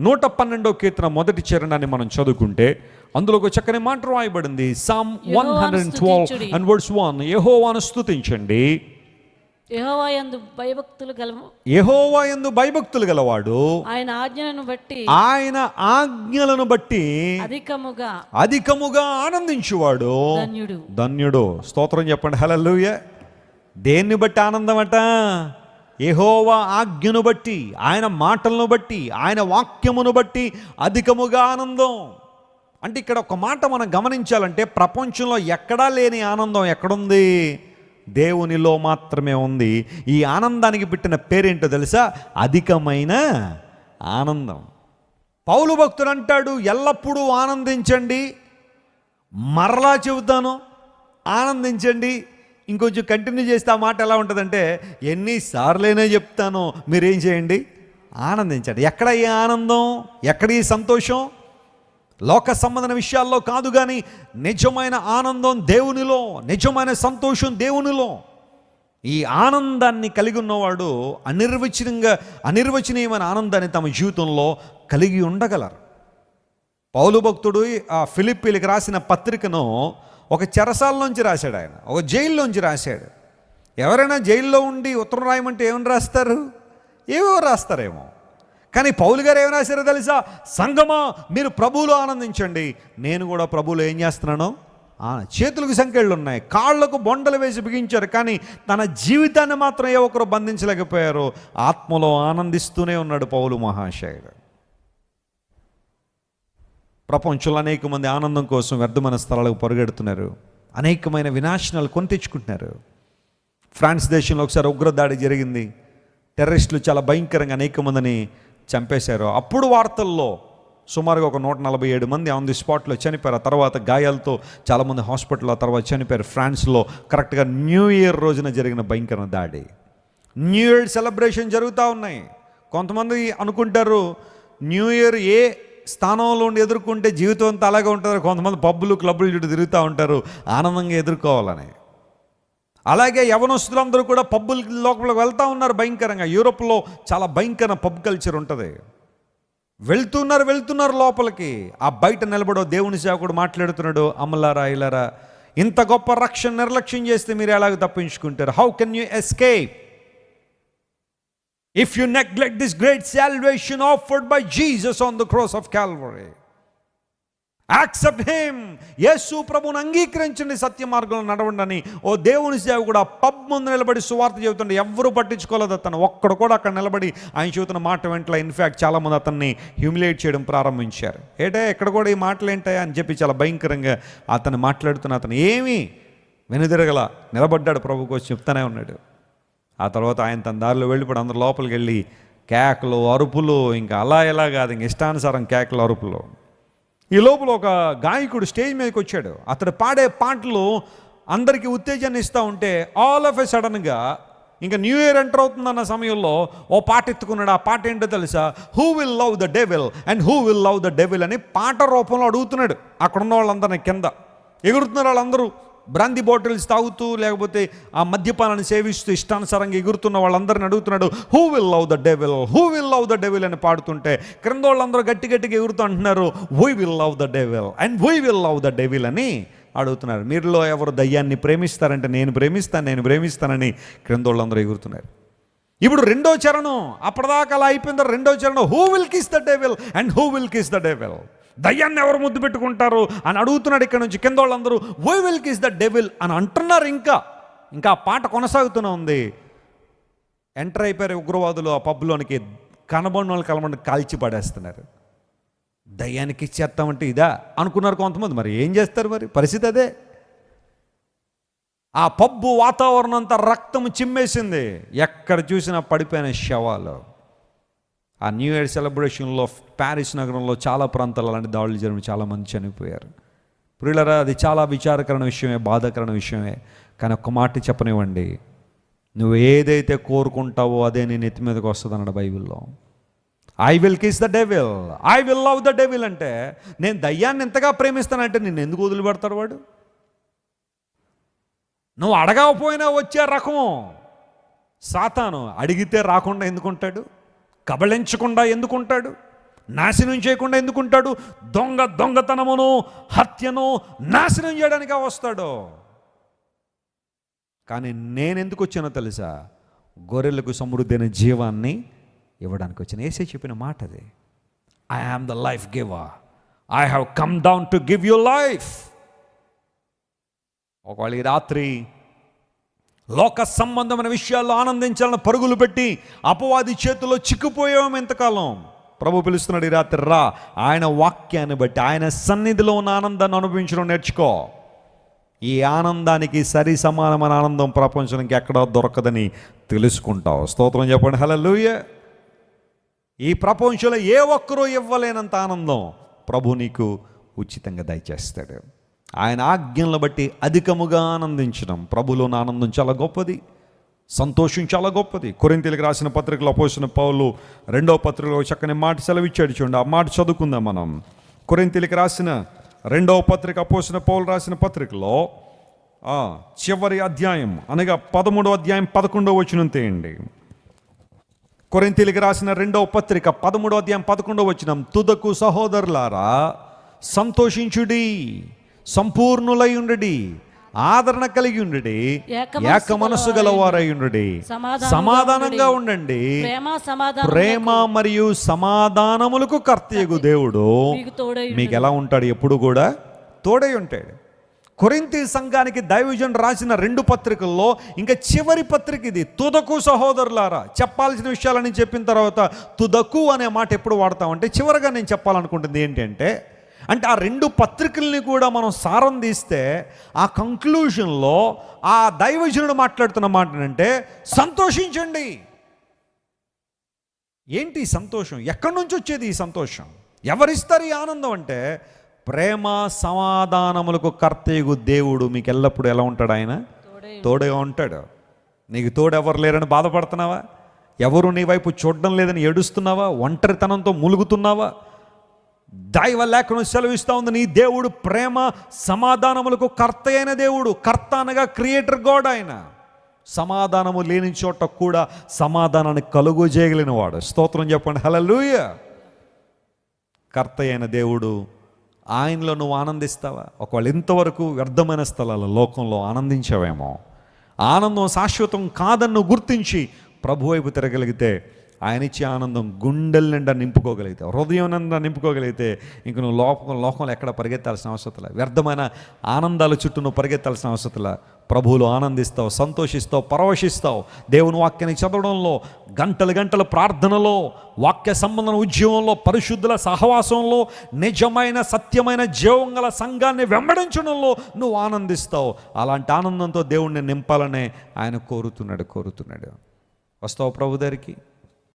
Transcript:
నూట పన్నెండో కీర్తన మొదటి చరణాన్ని మనం చదువుకుంటే అందులో ఒక చక్కని మాట రాయబడింది. Psalm one hundred and twelve. And words one యహోవాను స్తుతించండి. యెహోవా యందు భయభక్తులు గల యహోవా ఎందు భయభక్తులు గలవాడు. ఆయన ఆజ్ఞలను బట్టి. ఆయన ఆజ్ఞలను బట్టి అధికముగా. అధికముగా ఆనందించువాడు. ధన్యుడు. ధన్యుడు. స్తోత్రం చెప్పండి. హలలుయ దేన్ని బట్టి ఆనందమట? యెహోవా ఆజ్ఞను బట్టి ఆయన మాటలను బట్టి ఆయన వాక్యమును బట్టి అధికముగా ఆనందం. అంటే ఇక్కడ ఒక మాట మనం గమనించాలంటే ప్రపంచంలో ఎక్కడా లేని ఆనందం ఎక్కడుంది? దేవునిలో మాత్రమే ఉంది. ఈ ఆనందానికి పెట్టిన పేరేంటో తెలుసా? అధికమైన ఆనందం. పౌలు భక్తుడు అంటాడు ఎల్లప్పుడూ ఆనందించండి. మరలా చెబుతాను ఆనందించండి. ఇంకొంచెం కంటిన్యూ చేస్తే ఆ మాట ఎలా ఉంటుందంటే ఎన్నిసార్లైనా చెప్తాను మీరేం చేయండి? ఆనందించండి. ఎక్కడ ఈ ఆనందం? ఎక్కడ ఈ సంతోషం? లోక సంబంధన విషయాల్లో కాదు కానీ నిజమైన ఆనందం దేవునిలో నిజమైన సంతోషం దేవునిలో. ఈ ఆనందాన్ని కలిగి ఉన్నవాడు అనిర్వచనంగా అనిర్వచనీయమైన ఆనందాన్ని తమ జీవితంలో కలిగి ఉండగలరు. పౌలు భక్తుడు ఆ ఫిలిప్పీలకు రాసిన పత్రికను ఒక చెరసాలలోంచి రాశాడు ఆయన ఒక జైల్లోంచి రాశాడు. ఎవరైనా జైల్లో ఉండి ఉత్తరం రాయమంటే ఏమని రాస్తారు? ఏవో రాస్తారేమో. కానీ పౌలు గారు ఏమి రాశారో తెలుసా? సంగమా మీరు ప్రభువులో ఆనందించండి. నేను కూడా ప్రభువులో ఏం చేస్తున్నాను? చేతులకు సంఖ్యలు ఉన్నాయి. కాళ్ళకు బొండలు వేసి బిగించారు. కానీ తన జీవితాన్ని మాత్రం ఏ ఒక్కరు బంధించలేకపోయారు. ఆత్మలో ఆనందిస్తూనే ఉన్నాడు పౌలు మహాశయుడు. ప్రపంచంలో అనేక మంది ఆనందం కోసం వ్యర్థమైన స్థలాలకు పరుగెడుతున్నారు. అనేకమైన వినాశనాలు కొని తెచ్చుకుంటున్నారు. ఫ్రాన్స్ దేశంలో ఒకసారి ఉగ్రదాడి జరిగింది. టెర్రరిస్టులు చాలా భయంకరంగా అనేక మందిని చంపేశారు. అప్పుడు వార్తల్లో సుమారుగా ఒక నూట నలభై ఏడు మంది ఆన్ ది స్పాట్లో చనిపోయారు. ఆ తర్వాత గాయాలతో చాలామంది హాస్పిటల్లో తర్వాత చనిపోయారు. ఫ్రాన్స్లో కరెక్ట్గా న్యూ ఇయర్ రోజున జరిగిన భయంకర దాడి. న్యూ ఇయర్ సెలబ్రేషన్ జరుగుతూ ఉన్నాయి. కొంతమంది అనుకుంటారు న్యూ ఇయర్ ఏ స్థానంలో ఉండి ఎదుర్కొంటే జీవితం అంతా అలాగే ఉంటారు కొంతమంది పబ్బులు క్లబ్బులు చుట్టూ తిరుగుతూ ఉంటారు. ఆనందంగా ఎదుర్కోవాలని. అలాగే యవనస్తులందరూ కూడా పబ్బుల లోపలికి వెళ్తూ ఉన్నారు భయంకరంగా. యూరోప్లో చాలా భయంకర పబ్ కల్చర్ ఉంటుంది. వెళ్తున్నారు వెళ్తున్నారు లోపలికి. ఆ బయట నిలబడో దేవుని సేవకుడు మాట్లాడుతున్నాడు అమలారా ఇలారా ఇంత గొప్ప రక్షణ నిర్లక్ష్యం చేస్తే మీరు ఎలాగ తప్పించుకుంటారు? How can you escape if you neglect this great salvation afforded by Jesus on the cross of Calvary accept him Yesu ప్రభుని అంగీకరించండి సత్య మార్గంలో నడవండి ఓ దేవుని సేవ కూడా పబ్ ముందు నిలబడి సువార్త చెబుతుండే ఎవరు పట్టించుకోలేదు అతను. ఒక్కడు కూడా అక్కడ నిలబడి ఆయన చెబుతున్న మాట వెంటనే ఇన్ఫ్యాక్ట్ చాలామంది అతన్ని హ్యూమిలేట్ చేయడం ప్రారంభించారు. ఏటే ఇక్కడ కూడా ఈ మాటలు ఏంటాయా అని చెప్పి చాలా భయంకరంగా అతను మాట్లాడుతున్న అతను. ఏమీ వెనుదిరగల నిలబడ్డాడు ప్రభు కోసం చెప్తానే ఉన్నాడు. ఆ తర్వాత ఆయన తన దారిలో వెళ్ళిపోయి అందరు లోపలికి వెళ్ళి కేకలు అరుపులు ఇంకా అలా ఎలా కాదు ఇంక ఇష్టానుసారం కేకలు అరుపులు. ఈ లోపల ఒక గాయకుడు స్టేజ్ మీదకి వచ్చాడు. అతడు పాడే పాటలు అందరికీ ఉత్తేజాన్ని ఇస్తూ ఉంటే ఆల్ ఆఫ్ ఎ సడన్గా ఇంకా న్యూ ఇయర్ ఎంటర్ అవుతుందన్న సమయంలో ఓ పాట ఎత్తుకున్నాడు. ఆ పాట ఏంటో తెలుసా? Who will love the devil and who will love the devil అని పాట రూపంలో అడుగుతున్నాడు అక్కడ ఉన్న వాళ్ళందరినీ కింద. ఎగురుతున్నారు వాళ్ళందరూ బ్రాంది బాటిల్స్ తాగుతూ లేకపోతే ఆ మద్యపానాన్ని సేవిస్తూ ఇష్టానుసారంగా ఎగురుతున్న వాళ్ళందరిని అడుగుతున్నాడు who will love the devil who will love the devil అని పాడుతుంటే క్రింద వాళ్ళందరూ గట్టి గట్టిగా ఎగురుతూ అంటున్నారు we will love the devil and we will love the devil అని అడుగుతున్నారు. మీరులో ఎవరు దయ్యాన్ని ప్రేమిస్తారంటే నేను ప్రేమిస్తాను నేను ప్రేమిస్తానని క్రింద వాళ్ళందరూ ఎగురుతున్నారు. ఇప్పుడు రెండో చరణం అప్పటిదాకా అలా అయిపోయిందో రెండో చరణం who will kiss the devil and who will kiss the devil దయ్యాన్ని ఎవరు ముద్దు పెట్టుకుంటారు అని అడుగుతున్నాడు ఇక్కడ నుంచి కింద వాళ్ళందరూ why will kiss the devil అని అంటున్నారు ఇంకా. ఇంకా ఆ పాట కొనసాగుతూనే ఉంది. ఎంటర్ అయిపోయారు ఉగ్రవాదులు ఆ పబ్లోనికి కనబడిన వాళ్ళు కలబండి కాల్చి పడేస్తున్నారు. దయ్యానికి ఇచ్చేస్తామంటే ఇదా? అనుకున్నారు కొంతమంది. మరి ఏం చేస్తారు మరి? పరిస్థితి అదే. ఆ పబ్బు వాతావరణం అంతా రక్తం చిమ్మేసింది. ఎక్కడ చూసినా పడిపోయిన శవాలు. ఆ న్యూ ఇయర్ సెలబ్రేషన్లో ప్యారిస్ నగరంలో చాలా ప్రాంతాలు అలాంటి దాడులు జరిగిన చాలామంది చనిపోయారు. ప్రియులరా అది చాలా విచారకరణ విషయమే బాధాకరణ విషయమే. కానీ ఒక్క మాట చెప్పనివ్వండి. నువ్వు ఏదైతే కోరుకుంటావో అదే నేను నెత్తి మీదకి వస్తుంది అన్నాడు బైబిల్లో. I will kiss the devil I will love the devil అంటే నేను దయ్యాన్ని ఎంతగా ప్రేమిస్తానంటే నిన్ను ఎందుకు వదిలిపెడతాడు వాడు? నువ్వు అడగకపోయినా వచ్చే రకం సాతాను అడిగితే రాకుండా ఎందుకుంటాడు కబళించకుండా ఎందుకుంటాడు? నాశనం చేయకుండా ఎందుకుంటాడు? దొంగ దొంగతనమును హత్యను నాశనం చేయడానికే వస్తాడు? కానీ నేను ఎందుకు వచ్చానో తెలుసా? గొర్రెలకు సమృద్ధి అయిన జీవాన్ని ఇవ్వడానికి వచ్చిన. ఏసే చెప్పిన మాట అది I am the life giver I have come down to give you life ఒకవేళ ఈ రాత్రి లోక సంబంధమైన విషయాల్లో ఆనందించాలని పరుగులు పెట్టి అపవాది చేతిలో చిక్కుపోయాం ఎంతకాలం ప్రభు పిలుస్తున్నాడు ఈ రాత్రి రా. ఆయన వాక్యాన్ని బట్టి ఆయన సన్నిధిలో ఉన్న ఆనందాన్ని అనుభవించడం నేర్చుకో. ఈ ఆనందానికి సరి సమానమైన ఆనందం ప్రపంచానికి ఎక్కడా దొరకదని తెలుసుకుంటావు. స్తోత్రం చెప్పండి. హలో ఈ ప్రపంచంలో ఏ ఒక్కరూ ఇవ్వలేనంత ఆనందం ప్రభు నీకు ఉచితంగా దయచేస్తాడు. ఆయన ఆజ్ఞలను బట్టి అధికముగా ఆనందించడం ప్రభులోని ఆనందం చాలా గొప్పది సంతోషం చాలా గొప్పది. కొరింతలకు రాసిన పత్రికలో పోసిన పౌలు రెండవ పత్రికలో చక్కని మాట సెలవిచ్చాడు చూడండి ఆ మాట చదువుకుందాం మనం. కొరింతలకు రాసిన రెండవ పత్రిక పోసిన పౌలు రాసిన పత్రికలో చివరి అధ్యాయం అనగా పదమూడవ అధ్యాయం పదకొండవ వచనం తేయండి. కొరింతలకు రాసిన రెండవ పత్రిక పదమూడవ అధ్యాయం పదకొండవ వచనం తుదకు సహోదరులారా సంతోషించుడి. సంపూర్ణులై ఉండుడి ఆదరణ కలిగి ఉండుడి ఏక మనస్సు మనస్సు గలవారై ఉండుడి. సమాధానంగా ఉండండి ప్రేమ మరియు సమాధానములకు కర్తయ్యగు దేవుడు మీకు ఎలా ఉంటాడు ఎప్పుడు కూడా? తోడై ఉంటాడు. కొరింతి సంఘానికి దైవజన్ రాసిన రెండు పత్రికల్లో ఇంకా చివరి పత్రిక ఇది. తుదకు సహోదరులారా చెప్పాల్సిన విషయాలని చెప్పిన తర్వాత తుదకు అనే మాట ఎప్పుడు వాడతామంటే చివరిగా నేను చెప్పాలనుకుంటుంది ఏంటంటే అంటే ఆ రెండు పత్రికల్ని కూడా మనం సారం తీస్తే ఆ కంక్లూషన్లో ఆ దైవజనుడు మాట్లాడుతున్న మాట ఏంటంటే సంతోషించండి. ఏంటి సంతోషం? ఎక్కడి నుంచి వచ్చేది ఈ సంతోషం? ఎవరిస్తారు ఈ ఆనందం అంటే ప్రేమ సమాధానములకు కర్తయ్యగు దేవుడు మీకు ఎల్లప్పుడూ ఎలా ఉంటాడు ఆయన? తోడై తోడుగా ఉంటాడు. నీకు తోడు ఎవరు లేరని బాధపడుతున్నావా? ఎవరు నీ వైపు చూడడం లేదని ఏడుస్తున్నావా? ఒంటరితనంతో ములుగుతున్నావా? దైవ లేఖనం సెలవిస్తూ ఉంది నీ దేవుడు ప్రేమ సమాధానములకు కర్త అయిన దేవుడు కర్త అనగా క్రియేటర్ గాడ్ ఆయన. సమాధానము లేని చోట కూడా సమాధానాన్ని కలుగు చేయగలిగిన వాడు. స్తోత్రం చెప్పండి హలలుయ కర్త అయిన దేవుడు ఆయనలో నువ్వు ఆనందిస్తావా? ఒకవేళ ఇంతవరకు వ్యర్థమైన స్థలాల లోకంలో ఆనందించావేమో. ఆనందం శాశ్వతం కాదని నువ్వు గుర్తించి ప్రభు వైపు తిరగలిగితే ఆయన ఇచ్చే ఆనందం గుండెల నిండా నింపుకోగలిగితే హృదయం నిండా నింపుకోగలిగితే ఇంక నువ్వు లోకం లోకంలో ఎక్కడ పరిగెత్తాల్సిన అవసరం వ్యర్థమైన ఆనందాల చుట్టూ నువ్వు పరిగెత్తాల్సిన అవసరం ప్రభువులు ఆనందిస్తావు సంతోషిస్తావు పరవశిస్తావు. దేవుని వాక్యాన్ని చదవడంలో గంటలు గంటల ప్రార్థనలో వాక్య సంబంధన ఉద్యమంలో పరిశుద్ధుల సహవాసంలో నిజమైన సత్యమైన జీవం గల సంఘాన్ని వెంబడించడంలో నువ్వు ఆనందిస్తావు. అలాంటి ఆనందంతో దేవుణ్ణి నింపాలనే ఆయన కోరుతున్నాడు కోరుతున్నాడు. వస్తావు ప్రభు దగ్గరికి?